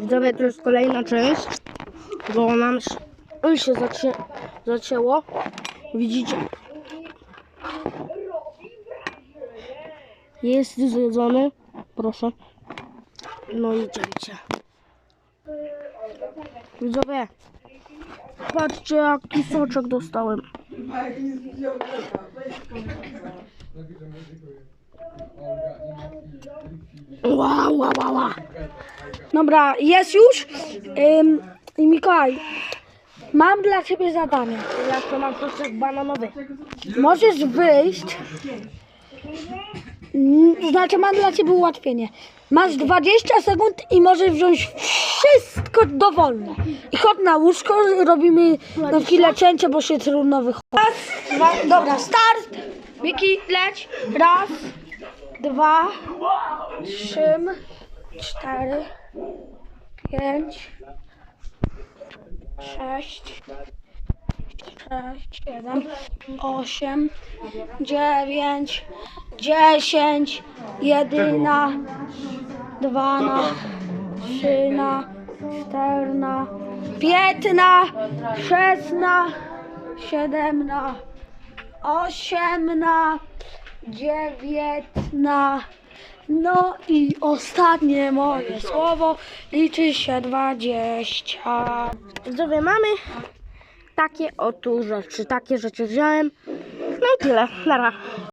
Widzowie, to jest kolejna część, bo nam się zacie, zacięło. Widzicie? Jest zjedzony. Proszę. No i. Widzowie, patrzcie jaki soczek dostałem. Wow, wow, wow, wow. Dobra, jest już. Ym, I Mikołaj, mam dla ciebie zadanie. Ja to mam soczek bananowy. Możesz wyjść. Mm, znaczy, mam dla ciebie ułatwienie. Masz 20 sekund i możesz wziąć wszystko dowolne. I chodź na łóżko, robimy na chwilę cięcie, bo się trudno wychodzi. Raz, dwa, dobra, start. Miki, leć. Raz, dwa, trzy, cztery, pięć, sześć, sześć, siedem, osiem, dziewięć, dziesięć, jedyna, dwana, trzyna, czterna, piętna, szesna, siedemna, osiemna, dziewiętna. No i ostatnie moje słowo liczy się dwadzieścia. Widzowie, mamy takie oto rzeczy. Takie rzeczy wziąłem. No i tyle. Nara.